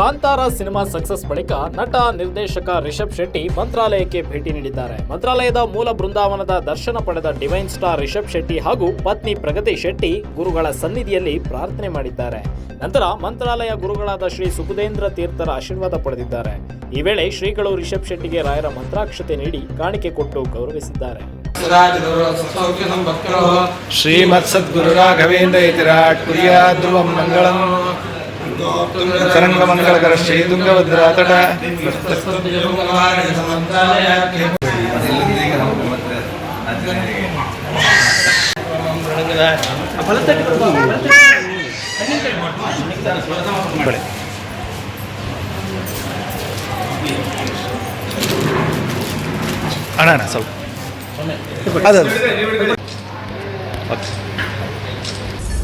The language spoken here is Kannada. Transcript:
ಕಾಂತಾರ ಸಿನಿಮಾ ಸಕ್ಸಸ್ ಬಳಿಕ ನಟ ನಿರ್ದೇಶಕ ರಿಷಬ್ ಶೆಟ್ಟಿ ಮಂತ್ರಾಲಯಕ್ಕೆ ಭೇಟಿ ನೀಡಿದ್ದಾರೆ. ಮಂತ್ರಾಲಯದ ಮೂಲ ಬೃಂದಾವನದ ದರ್ಶನ ಪಡೆದ ಡಿವೈನ್ ಸ್ಟಾರ್ ರಿಷಬ್ ಶೆಟ್ಟಿ ಹಾಗೂ ಪತ್ನಿ ಪ್ರಗತಿ ಶೆಟ್ಟಿ ಗುರುಗಳ ಸನ್ನಿಧಿಯಲ್ಲಿ ಪ್ರಾರ್ಥನೆ ಮಾಡಿದ್ದಾರೆ. ನಂತರ ಮಂತ್ರಾಲಯ ಗುರುಗಳಾದ ಶ್ರೀ ಸುಖದೇಂದ್ರ ತೀರ್ಥರ ಆಶೀರ್ವಾದ ಪಡೆದಿದ್ದಾರೆ. ಈ ವೇಳೆ ಶ್ರೀಗಳು ರಿಷಬ್ ಶೆಟ್ಟಿಗೆ ರಾಯರ ಮಂತ್ರಾಕ್ಷತೆ ನೀಡಿ ಕಾಣಿಕೆ ಕೊಟ್ಟು ಗೌರವಿಸಿದ್ದಾರೆ. ಶ್ರೀಮತ್ ಸದ್ಗುರು ರಾಘವೇಂದ್ರ ಮಂಗಳಂ சரங்கமங்கலகரஸ்ரீ துங்கபத்ராதட ಅಣ್ಣ ಅಣ್ಣ ಸ್ವಲ್ಪ ಅದು